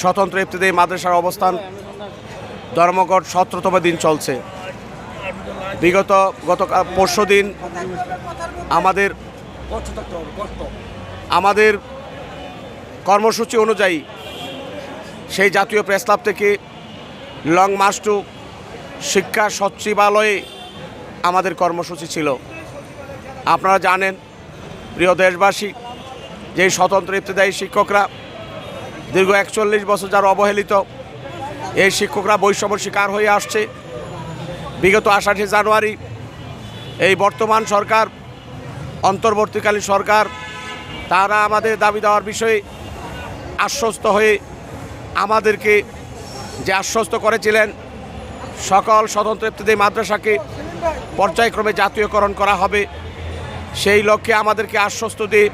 স্বতন্ত্র ইফতেদায়ী মাদ্রাসার অবস্থান, ধর্মঘট সতেরোতম দিন চলছে। বিগত গত পরশু দিন আমাদের আমাদের কর্মসূচি অনুযায়ী সেই জাতীয় প্রেস ক্লাব থেকে লং মার্চ টু শিক্ষা সচিবালয়ে আমাদের কর্মসূচি ছিল। আপনারা জানেন, প্রিয় দেশবাসী, যে স্বতন্ত্র ইবতদায়ী শিক্ষকরা দীর্ঘ একচল্লিশ বছর যারা অবহেলিত এই শিক্ষকরা বৈষম্য শিকার হয়ে আসছে। বিগত আষাঢ়ে জানুয়ারি এই বর্তমান সরকার, অন্তর্বর্তীকালীন সরকার, তারা আমাদের দাবি দেওয়ার বিষয়ে আশ্বস্ত হয়ে আমাদেরকে যে আশ্বস্ত করেছিলেন, সকল স্বতন্ত্র ইত্যাদি মাদ্রাসাকে পর্যায়ক্রমে জাতীয়করণ করা হবে। সেই লক্ষ্যে আমাদেরকে আশ্বস্ত দিয়ে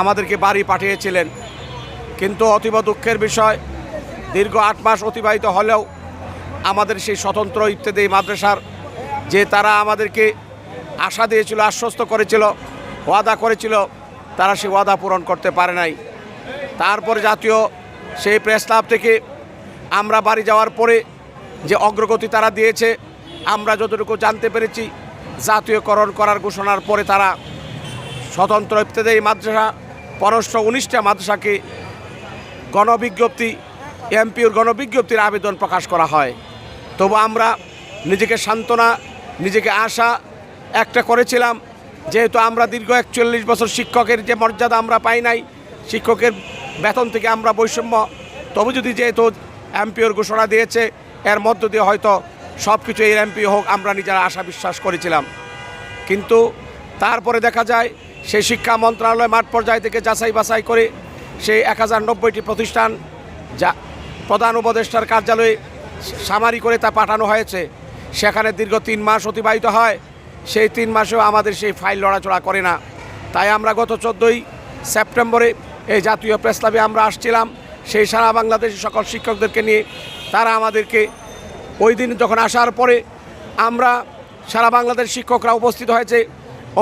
আমাদেরকে বাড়ি পাঠিয়েছিলেন। কিন্তু অতীব দুঃখের বিষয়, দীর্ঘ আট মাস অতিবাহিত হলেও আমাদের সেই স্বতন্ত্র ইত্যাদি মাদ্রাসার যে তারা আমাদেরকে আশা দিয়েছিল, আশ্বস্ত করেছিল, ওয়াদা করেছিল, তারা সেই ওয়াদা পূরণ করতে পারে নাই। তারপরে জাতীয় সেই প্রেস ক্লাব থেকে আমরা বাড়ি যাওয়ার পরে যে অগ্রগতি তারা দিয়েছে, আমরা যতটুকু জানতে পেরেছি, জাতীয়করণ করার ঘোষণার পরে তারা স্বতন্ত্র ইফতেদায়ী মাদ্রাসা পরশ্র উনিশটা মাদ্রাসাকে গণবিজ্ঞপ্তি এমপিওর গণবিজ্ঞপ্তির আবেদন প্রকাশ করা হয়। তবু আমরা নিজেকে সান্ত্বনা, নিজেকে আশা একটা করেছিলাম, যেহেতু আমরা দীর্ঘ একচল্লিশ বছর শিক্ষকের যে মর্যাদা আমরা পাই নাই, শিক্ষকের বেতন থেকে আমরা বৈষম্য, তবু যদি যেহেতু এমপিওর ঘোষণা দিয়েছে, এর মধ্য দিয়ে হয়তো সব কিছু এই এমপিও হোক, আমরা নিজেরা আশা বিশ্বাস করেছিলাম। কিন্তু তারপরে দেখা যায়, সেই শিক্ষা মন্ত্রণালয় মাঠ পর্যায় থেকে যাচাই বাছাই করে সেই এক হাজার নব্বইটি প্রতিষ্ঠান যা প্রধান উপদেষ্টার কার্যালয়ে সামারি করে তা পাঠানো হয়েছে। সেখানে দীর্ঘ তিন মাস অতিবাহিত হয়। সেই তিন মাসেও আমাদের সেই ফাইল লড়াচড়া করে না। তাই আমরা গত চোদ্দোই সেপ্টেম্বরে এই জাতীয় প্রেস ক্লাবে আমরা আসছিলাম। সেই সারা বাংলাদেশের সকল শিক্ষকদেরকে নিয়ে তারা আমাদেরকে ওই দিন যখন আসার পরে আমরা সারা বাংলাদেশ শিক্ষকরা উপস্থিত হয়েছে।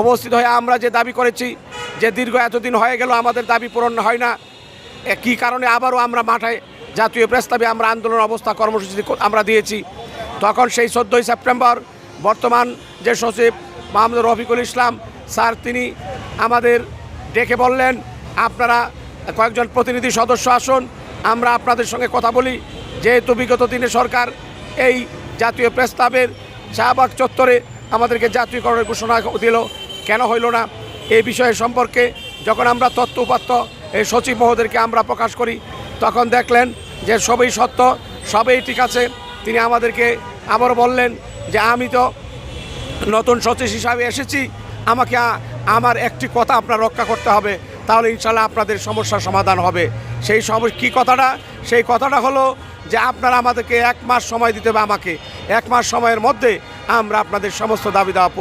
উপস্থিত হয়ে আমরা যে দাবি করেছি যে দীর্ঘ এতদিন হয়ে গেল, আমাদের দাবি পূরণ হয় না। কী কারণে আবারও আমরা মাঠে জাতীয় প্রস্তাবে আমরা আন্দোলন অবস্থা কর্মসূচি আমরা দিয়েছি। তখন সেই চোদ্দোই সেপ্টেম্বর বর্তমান যে সচিব মাহমুদ রফিকুল ইসলাম স্যার, তিনি আমাদের ডেকে বললেন, আপনারা কয়েকজন প্রতিনিধি সদস্য আসুন, আমরা আপনাদের সঙ্গে কথা বলি। যেহেতু বিগত দিনে সরকার এই জাতীয় প্রস্তাবের শাহবাগ চত্বরে আমাদেরকে জাতীয়করণের ঘোষণা দিল কেন হইল না? এই বিষয়ে সম্পর্কে যখন আমরা তথ্য উপাত্ত এই সচিব মহোদয়কে আমরা প্রকাশ করি, তখন দেখলেন যে সবই সত্য, সবই ঠিক আছে। তিনি আমাদেরকে আবারও বললেন যে, আমি তো নতুন সচিব হিসাবে এসেছি, আমাকে আমার একটি কথা আপনার রক্ষা করতে হবে। তাহলে ইনশাল্লাহ আপনাদের সমস্যার সমাধান হবে। সেই সম কী কথাটা? সেই কথাটা হলো যে, আপনারা আমাদেরকে এক মাস সময় দিতে হবে আমাকে। এক মাস সময়ের মধ্যে আমরা আপনাদের সমস্ত দাবি দাওয়া